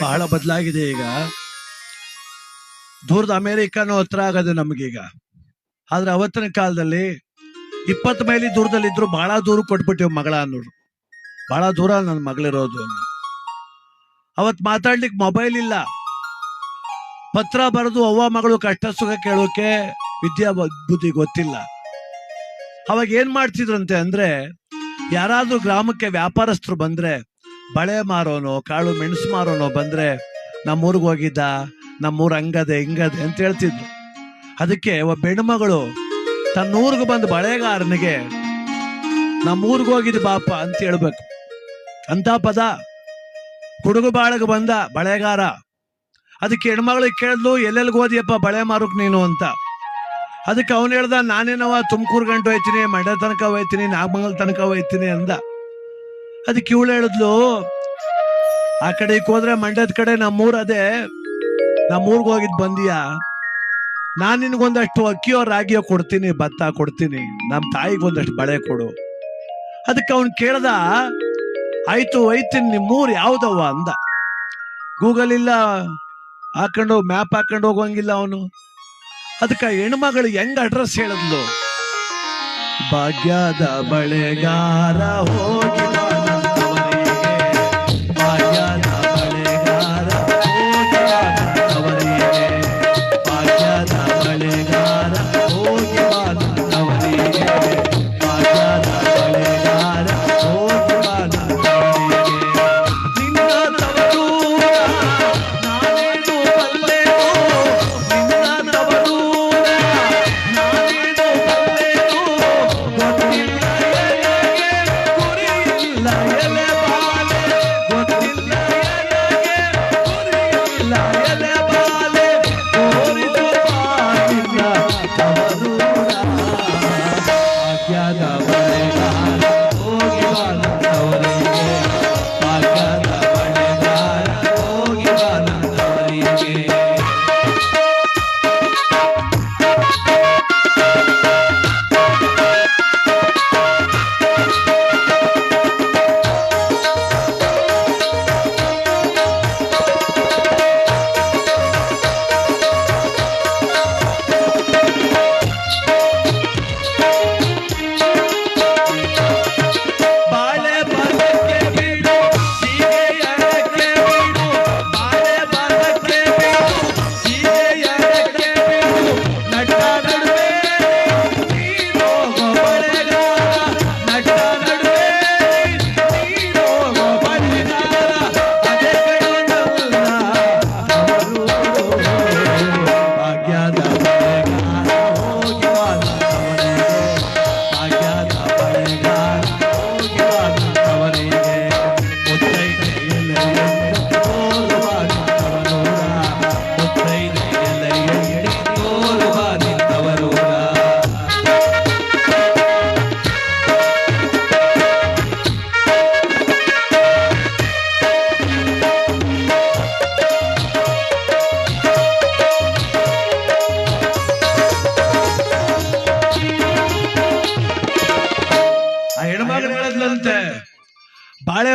ಬಹಳ ಬದಲಾಗಿದೆ ಈಗ. ದೂರದ ಅಮೆರಿಕನೂ ಹತ್ರ ಆಗದೆ ನಮಗೀಗ. ಆದ್ರೆ ಅವತ್ತಿನ ಕಾಲದಲ್ಲಿ ಇಪ್ಪತ್ತು ಮೈಲಿ ದೂರದಲ್ಲಿ ಇದ್ರು ಬಹಳ ದೂರ ಕೊಟ್ಬಿಟ್ಟಿವ್ ಮಗಳ ಅನ್ನೋರು. ಬಹಳ ದೂರ ನನ್ನ ಮಗಳಿರೋದು ಅವತ್ ಮಾತಾಡ್ಲಿಕ್ಕೆ ಮೊಬೈಲ್ ಇಲ್ಲ. ಪತ್ರ ಬರೆದು ಅವ್ವ ಮಗಳು ಕಷ್ಟ ಸುಖ ಕೇಳೋಕೆ ವಿದ್ಯಾ ಬುದ್ಧಿ ಗೊತ್ತಿಲ್ಲ. ಅವಾಗ ಏನ್ ಮಾಡ್ತಿದ್ರಂತೆ ಅಂದ್ರೆ ಯಾರಾದ್ರೂ ಗ್ರಾಮಕ್ಕೆ ವ್ಯಾಪಾರಸ್ಥರು ಬಂದ್ರೆ ಬಳೆ ಮಾರೋನೋ, ಕಾಳು ಮೆಣಸು ಮಾರೋನೋ ಬಂದ್ರೆ ನಮ್ಮೂರಿಗೆ ಹೋಗಿದ್ದ, ನಮ್ಮೂರ್ ಹಂಗದೆ, ಹಿಂಗದೆ ಅಂತ ಹೇಳ್ತಿದ್ರು ಅದಕ್ಕೆ ಒಬ್ಬ ಹೆಣ್ಮಗಳು ತನ್ನ ಊರಿಗೆ ಬಂದು ಬಳೆಗಾರನಿಗೆ, ನಮ್ಮೂರಿಗೆ ಹೋಗಿದ್ ಬಾಪ ಅಂತ ಹೇಳ್ಬೇಕು. ಅಂತ ಪದ ಕುಡುಗು ಬಾಳಗೆ ಬಂದ ಬಳೆಗಾರ. ಅದಕ್ಕೆ ಹೆಣ್ಮಗಳಿಗೆ ಕೇಳಿದ್ಲು, ಎಲ್ಲೆಲ್ಲಿಗೆ ಹೋದಿಯಪ್ಪ ಬಳೆ ಮಾರೋಕ್ ನೀನು ಅಂತ. ಅದಕ್ಕೆ ಅವನು ಹೇಳ್ದ ನಾನೇನವ ತುಮಕೂರು ಗಂಟು ಹೋಯ್ತೀನಿ, ಮಂಡ್ಯ ತನಕ ಹೋಯ್ತೀನಿ, ನಾಗಮಂಗಲ ತನಕ ಹೋಯ್ತೀನಿ ಅಂದ. ಅದಕ್ಕೆ ಇವಳು ಹೇಳಿದ್ಲು, ಆ ಕಡೆ ಹೋದ್ರೆ ಮಂಡ್ಯದ ಕಡೆ ನಮ್ಮೂರ್ ಅದೇ. ನಮ್ಮೂರ್ಗ್ ಹೋಗಿದ್ ಬಂದಿಯಾ? ನಾನ್ ನಿನ್ಗೊಂದಷ್ಟು ಅಕ್ಕಿಯೋ ರಾಗಿಯೋ ಕೊಡ್ತೀನಿ, ಭತ್ತ ಕೊಡ್ತೀನಿ. ನಮ್ ತಾಯಿಗೆ ಒಂದಷ್ಟು ಬಳೆ ಕೊಡು. ಅದಕ್ಕೆ ಅವನ್ ಕೇಳ್ದ, ಆಯ್ತು, ಒಯ್ತೀನಿ ನಿಮ್ಮೂರ್ ಯಾವ್ದವ್ವ? ಅಂದ. ಗೂಗಲ್ ಇಲ್ಲ, ಹಾಕೊಂಡು ಮ್ಯಾಪ್ ಹಾಕೊಂಡು ಹೋಗಂಗಿಲ್ಲ ಅವನು. ಅದಕ್ಕೆ ಹೆಣ್ಮಗಳು ಹೆಂಗ್ ಅಡ್ರೆಸ್ ಹೇಳಿದ್ಲು? ಭಾಗ್ಯದ ಬಳೆಗಾರ ಹೋಗಿ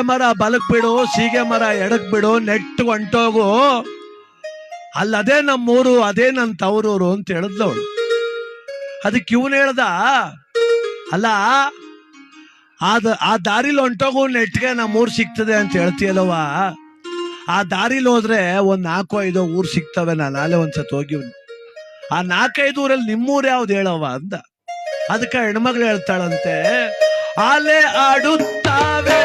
ಮರ ಬಲಕ್ ಬಿಡು, ಸೀಗೆ ಮರ ಎಡಕ್ ಬಿಡು, ನೆಟ್ಟು ಹೊಂಟೋಗು. ಅಲ್ಲದೇ ನಮ್ಮೂರು, ಅದೇ ನನ್ನ ತವರೂರು ಅಂತ ಹೇಳಿದ್ಲು ಅವಳು ಅದಕ್ಕೆ ಇವನು ಹೇಳ್ದ, ಅಲ್ಲ, ಆದ, ಆ ದಾರಿಲಿ ಹೊಂಟೋಗು ನೆಟ್ಗೆ ನಮ್ಮೂರು ಸಿಗ್ತದೆ ಅಂತ ಹೇಳ್ತೀಯಲ್ವ ಆ ದಾರಿಲಿ ಹೋದ್ರೆ ಒಂದ್ ನಾಲ್ಕು, ಐದು ಊರು ಸಿಗ್ತವೆ, ನಾನು ಅಲ್ಲೇ ಒಂದ್ಸತಿ ಹೋಗಿ ಆ ನಾಲ್ಕೈದು ಊರಲ್ಲಿ ನಿಮ್ಮೂರು ಯಾವ್ದು ಹೇಳವ ಅಂದ. ಅದಕ್ಕೆ ಹೆಣ್ಮಗಳು ಹೇಳ್ತಾಳಂತೆ ಆಲೆ ಆಡುತ್ತಾವೆ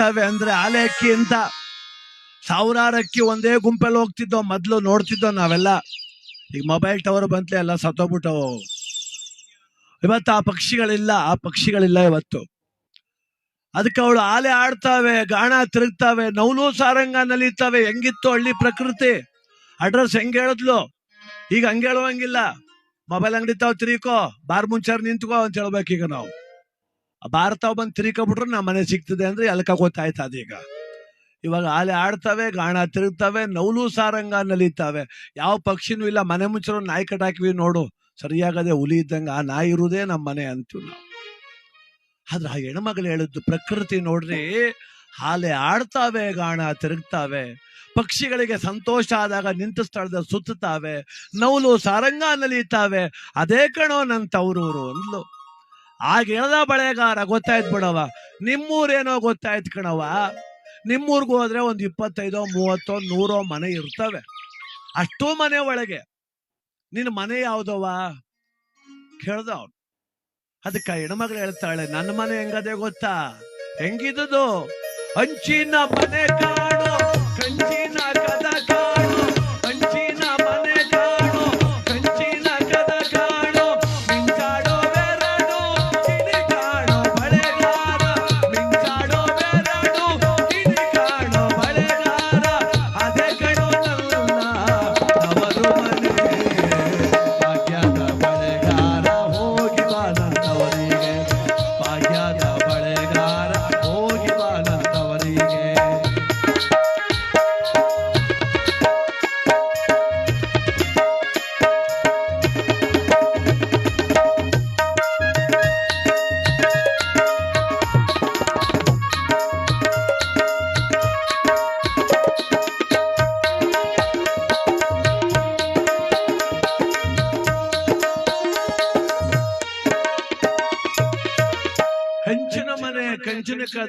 ತಿರುಗ್ತವೆ ಅಂದ್ರೆ ಸಾವಿರಾರು ಅಕ್ಕಿ ಒಂದೇ ಗುಂಪಲ್ಲಿ ಹೋಗ್ತಿದ್ದೋ, ಮೊದ್ಲು ನೋಡ್ತಿದ್ದೋ ನಾವೆಲ್ಲ? ಈಗ ಮೊಬೈಲ್ ಟವರ್ ಬಂತಲೇ ಎಲ್ಲ ಸತ್ತೋಗ್ಬಿಟ್ಟವು. ಇವತ್ತು ಆ ಪಕ್ಷಿಗಳಿಲ್ಲ ಆ ಪಕ್ಷಿಗಳಿಲ್ಲ ಇವತ್ತು. ಅದಕ್ಕೆ ಅವಳು ಆಲೆ ಆಡ್ತಾವೆ, ಗಾಣ ತಿರುಗ್ತಾವೆ ನೌಲು ಸಾರಂಗ ನಲಿತಾವೆ, ಹೆಂಗಿತ್ತು ಹಳ್ಳಿ ಪ್ರಕೃತಿ? ಅಡ್ರೆಸ್ ಹೆಂಗ್ ಹೇಳಿದ್ಲು? ಈಗ ಹಂಗೇಳುವಂಗಿಲ್ಲ ಮೊಬೈಲ್ ಅಂಗಡಿ ತಾವ್ ತಿರುಗೋ ಬಾರ್ ಮುಂಚಾರ್ ನಿಂತ್ಕೋ ಅಂತ ಹೇಳ್ಬೇಕೀಗ ನಾವು. ತಾವ್ ಬಂದು ತಿರುಕೊಬಿಟ್ರೆ ನಮ್ಮ ಮನೆ ಸಿಗ್ತದೆ ಅಂದ್ರೆ ಎಲ್ಕ ಗೊತ್ತಾಯ್ತು ಅದೀಗ. ಇವಾಗ ಆಲೆ ಆಡ್ತವೆ, ಗಾಣ ತಿರುಗ್ತವೆ ನೌಲು ಸಾರಂಗ ನಲಿತಾವೆ. ಯಾವ ಪಕ್ಷಿನೂ ಇಲ್ಲ, ಮನೆ ಮುಂಚೆ ನಾಯಿ ಕಟ್ಟಾಕಿವಿ ನೋಡು. ಸರಿಯಾಗದೆ ಹುಲಿ ಇದ್ದಂಗ ಆ ನಾಯಿ ಇರುವುದೇ ನಮ್ಮ ಮನೆ ಅಂತೀವಿ ನಾವು. ಆದ್ರೆ ಆ ಹೆಣ್ಮಗಳು ಹೇಳಿದ್ದು ಪ್ರಕೃತಿ ನೋಡ್ರಿ, ಹಾಲೆ ಆಡ್ತಾವೆ, ಗಾಣ ತಿರುಗ್ತಾವೆ. ಪಕ್ಷಿಗಳಿಗೆ ಸಂತೋಷ ಆದಾಗ ನಿಂತ ಸ್ಥಳದ ಸುತ್ತುತ್ತಾವೆ. ನೌಲು ಸಾರಂಗ ನಲಿತಾವೆ. ಅದೇ ಕಣೋ ನನ್ನ ತವರೂರು ಅಂದ್ಲು. ಆಗ ಹೇಳ್ದ ಬಳೆಗಾರ? ಗೊತ್ತಾಯ್ತು ಬಿಡವ ನಿಮ್ಮೂರೇನೋ ಗೊತ್ತಾಯ್ತು ಕಣವ ನಿಮ್ಮೂರ್ಗೆ ಹೋದ್ರೆ ಒಂದು ಇಪ್ಪತ್ತೈದೋ, ಮೂವತ್ತೋ, ನೂರೋ ಮನೆ ಇರ್ತವೆ. ಅಷ್ಟು ಮನೆ ಒಳಗೆ. ನಿನ್ನ ಮನೆ ಯಾವ್ದವ ಕೇಳ್ದ ಅವನು. ಅದಕ್ಕೆ ಹೆಣ್ಮಗಳು ಹೇಳ್ತಾಳೆ ನನ್ನ ಮನೆ ಹೆಂಗದೆ ಗೊತ್ತಾ? ಹೆಂಗಿದುದು? ಹಂಚಿನ ಮನೆ ಕಾಡು ಕಂಚಿನ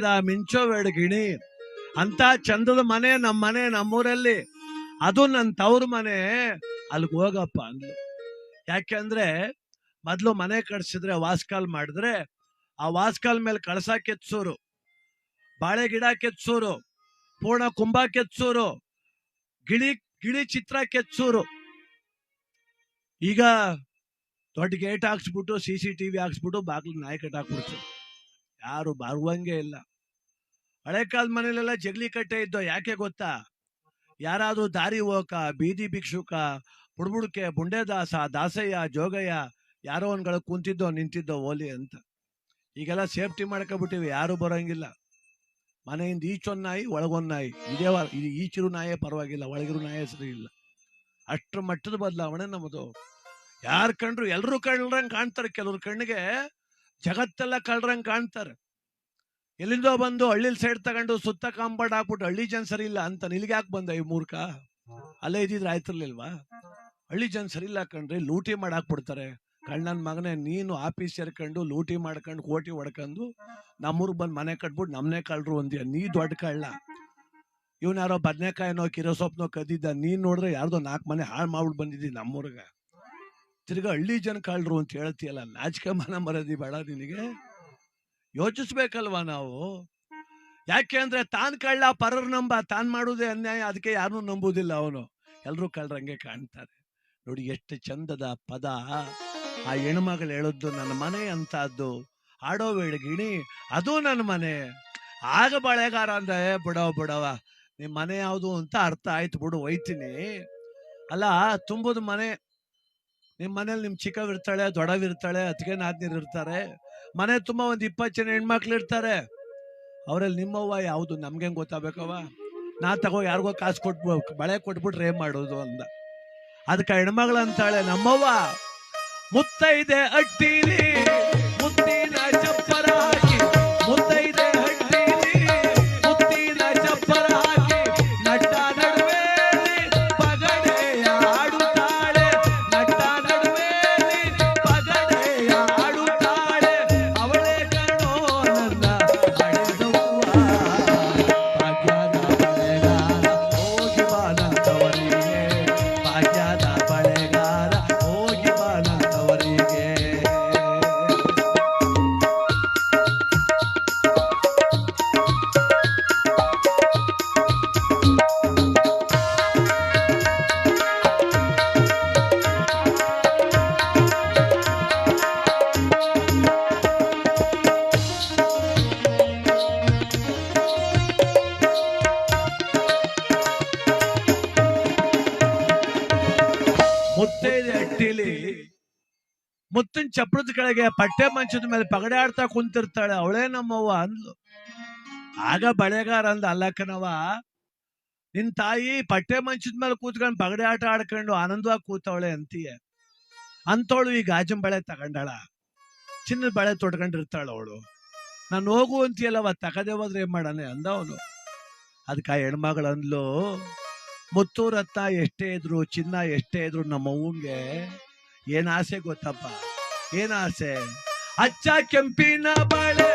ಕಂಚಿನ ಮಿಂಚೋ ಮಿಂಚೋ ಗಿಣಿ ಅಂತ ಚಂದದ ಮನೆ ನಮ್ಮ ಮನೆ ನಮ್ಮೂರಲ್ಲಿ. ಅದು ನನ್ನ ತವ್ರ ಮನೆ. ಅಲ್ಲಿಗೆ ಹೋಗಪ್ಪ ಅಂದ್ಲು. ಯಾಕೆಂದ್ರೆ ಮೊದ್ಲು ಮನೆ ಕಟ್ಸಿದ್ರೆ ವಾಸ್ಕಾಲ್ ಮಾಡಿದ್ರೆ, ಆ ವಾಸ್ಕಾಲ್ ಮೇಲೆ ಕಳಸ ಕೆತ್ಸೋರು, ಬಾಳೆ ಗಿಡ ಕೆತ್ಸೋರು, ಪೂರ್ಣ ಕುಂಭ ಕೆತ್ಸೋರು, ಗಿಳಿ ಗಿಳಿ ಚಿತ್ರ ಕೆತ್ಸೋರು. ಈಗ ದೊಡ್ಡ ಗೇಟ್ ಹಾಕ್ಸ್ಬಿಟ್ಟು, ಸಿ ಸಿ ಟಿವಿ ಹಾಕ್ಸ್ಬಿಟ್ಟು ಬಾಗ್ಲಿಗೆ ನಾಯಿ ಕಟ್ಟಾಕ್ಬಿಡ್ತು ಯಾರು ಬರುವಂಗೆ ಇಲ್ಲ. ಹಳೆ ಕಾಲದ ಮನೇಲೆಲ್ಲ ಜಗಲಿ ಕಟ್ಟೆ ಇದ್ದೋ ಯಾಕೆ ಗೊತ್ತಾ? ಯಾರಾದ್ರೂ ದಾರಿ ಹೋಕ ಬೀದಿ ಭಿಕ್ಷುಕ, ಬುಡ್ಬುಡ್ಕೆ, ಬುಂಡೆದಾಸ, ದಾಸಯ್ಯ, ಜೋಗಯ್ಯ ಯಾರೋ ಒಂದ್ಗಳ ಕುಂತಿದ್ದೋ, ನಿಂತಿದ್ದೋ ಓಲಿ ಅಂತ. ಈಗೆಲ್ಲ ಸೇಫ್ಟಿ ಮಾಡ್ಕೊಬಿಟ್ಟಿವಿ, ಯಾರು ಬರೋಂಗಿಲ್ಲ. ಮನೆಯಿಂದ ಈಚೊಂದು ನಾಯಿ ಒಳಗೊಂದ್ ನಾಯಿ ಇದೇ ಇದು ಈಚಿರು ನಾಯೇ ಪರವಾಗಿಲ್ಲ, ಒಳಗಿರು ನಾಯೇ ಸರಿ ಇಲ್ಲ. ಅಷ್ಟ್ರ ಮಟ್ಟದ ಬದಲಾವಣೆ ನಮ್ಮದು ಯಾರು ಕಂಡ್ರು ಎಲ್ಲರೂ ಕಳ್ರಂಗ್ ಕಾಣ್ತಾರೆ. ಕೆಲವ್ರ ಕಣ್ಣಿಗೆ ಜಗತ್ತೆಲ್ಲ ಕಳ್ರಂಗ್ ಕಾಣ್ತಾರೆ. ಎಲ್ಲಿಂದೋ ಬಂದು ಹಳ್ಳಿಲ್ ಸೈಡ್ ತಗೊಂಡು ಸುತ್ತ ಕಾಂಪೌಂಡ್ ಹಾಕ್ಬಿಟ್ಟು ಹಳ್ಳಿ ಜನ ಸರಿ ಇಲ್ಲ ಅಂತ ನಿಲ್ಗೆ ಯಾಕೆ ಬಂದ ಈ ಮೂರ್ಖ? ಅಲ್ಲೇ ಇದ್ದಿದ್ರೆ ಆಯ್ತಿರ್ಲಿಲ್ವಾ? ಹಳ್ಳಿ ಜನ ಸರಿ ಇಲ್ಲ ಕಣ್ರಿ, ಲೂಟಿ ಮಾಡಿ ಹಾಕ್ಬಿಡ್ತಾರೆ. ಕಣ್ಣನ ಮಗನೇ, ನೀನು ಆಫೀಸ್ ಸೇರ್ಕೊಂಡು ಲೂಟಿ ಮಾಡ್ಕೊಂಡು ಕೋಟಿ ಹೊಡ್ಕೊಂಡು ನಮ್ಮೂರ್ಗ್ ಬಂದು ಮನೆ ಕಟ್ಬಿಟ್ಟು ನಮ್ನೆ ಕಳ್ರು ಒಂದಿಯ ನೀ ದೊಡ್ಡ ಕಳ್ಳ. ಇವನ್ ಯಾರೋ ಬದ್ನೆಕಾಯಿನೋ ಕಿರೋ ಸೊಪ್ನೋ ಕದ್ದಿದ್ದ, ನೀನ್ ನೋಡಿದ್ರೆ ಯಾರ್ದೋ ನಾಲ್ಕು ಮನೆ ಹಾಳು ಮಾಡ್ಬಿಟ್ಟು ಬಂದಿದ್ದಿ ನಮ್ಮೂರ್ಗ. ತಿರ್ಗಾ ಹಳ್ಳಿ ಜನ ಕಳ್ರು ಅಂತ ಹೇಳ್ತೀಯಲ್ಲ, ನಾಚಿಕೆ ಮನ ಮರದಿ ಬೇಡ ನಿನಗೆ. ಯೋಚಿಸ್ಬೇಕಲ್ವಾ ನಾವು? ಯಾಕೆ ಅಂದ್ರೆ ತಾನ್ ಕಳ್ಳ ಪರರ್ ನಂಬ ತಾನ್ ಮಾಡುವುದೇ ಅನ್ಯಾಯ ಅದಕ್ಕೆ ಯಾರನ್ನೂ ನಂಬುದಿಲ್ಲ ಅವನು. ಎಲ್ಲರೂ ಕಳ್ರಂಗೆ ಕಾಣ್ತಾರೆ. ನೋಡಿ ಎಷ್ಟು ಚಂದದ ಪದ. ಆ ಹೆಣ್ಮಗಳು ಹೇಳದ್ದು ನನ್ನ ಮನೆ ಅಂತದ್ದು ಆಡೋ ವೇಳೆ ಗಿಣಿ ಅದು ನನ್ನ ಮನೆ. ಆಗ ಬಳೆಗಾರ ಅಂದ್ರೆ "ಏ, ಬಿಡವ ಬಿಡವ ನಿಮ್ಮ ಮನೆ ಯಾವುದು ಅಂತ ಅರ್ಥ ಆಯ್ತು ಬಿಡು ಒಯ್ತೀನಿ. ಅಲ್ಲ ತುಂಬುದು ಮನೆ. ನಿಮ್ಮ ಮನೇಲಿ ನಿಮ್ಮ ಚಿಕ್ಕವಿರ್ತಾಳೆ ದೊಡ್ಡವಿರ್ತಾಳೆ ಅತ್ತಿಗೆ ನಾದ್ನೀರ್ ಇರ್ತಾರೆ ಮನೆ ತುಂಬಾ ಒಂದ್ ಇಪ್ಪತ್ತು ಜನ ಹೆಣ್ಮಕ್ಳು ಇರ್ತಾರೆ. ಅವರಲ್ಲಿ ನಿಮ್ಮವ್ವ ಯಾವುದು? ನಮ್ಗೆ ಹೆಂಗೆ ನಾ ತಗೋ ಯಾರಿಗೋ ಕಾಸು ಕೊಟ್ಬ ಬಳೆ ಕೊಟ್ಬಿಟ್ರೆ ಏನ್ ಮಾಡೋದು ಅಂದ. ಅದಕ್ಕೆ ಹೆಣ್ಮಗಳಂತಾಳೆ ನಮ್ಮವ್ವ, ಮುತ್ತೈದೆ ಅಟ್ಟಿಲಿ. ಮುತ್ತಿನ ಚಪ್ರದ ಕೆಳಗೆ ಪಟ್ಟೆ ಮಂಚದ ಮೇಲೆ ಪಗಡೆ ಆಡ್ತಾ ಕುಂತಿರ್ತಾಳೆ. ಅವಳೇ ನಮ್ಮವ್ವ ಅಂದ್ಲು. ಆಗ ಬಳೆಗಾರ ಅಂದ ಅಲ್ಲಕ್ಕನವ ನಿನ್ ತಾಯಿ ಪಟ್ಟೆ ಮಂಚದ ಮೇಲೆ ಕೂತ್ಕೊಂಡು ಪಗಡೆ ಆಟ ಆಡ್ಕೊಂಡು ಆನಂದವಾಗಿ ಕೂತವಳೆ ಅಂತೀಯ. ಅಂತವಳು ಈ ಗಾಜಿನ ಬಳೆ ತಗೊಂಡಾಳ. ಚಿನ್ನದ ಬಳೆ ತೊಡ್ಕೊಂಡಿರ್ತಾಳ ಅವಳು. ನಾನು ಹೋಗು ಅಂತೀಯಲ್ಲವ ತಗದೆ ಹೋದ್ರೆ ಏನ್ ಮಾಡಾನೆ ಅಂದ ಅವನು ಅದಕ್ಕೆ ಆ ಹೆಣ್ಮಗಳು ಮುತ್ತು ಎಷ್ಟೇ ಇದ್ರು, ಚಿನ್ನ ಎಷ್ಟೇ ಇದ್ರು ನಮ್ಮ ಏನು ಏನ್ ಆಸೆ ಗೊತ್ತಪ್ಪ. ಏನ್ ಆಸೆ ಅಚ್ಚ ಕೆಂಪಿನ ಬಾಳೆ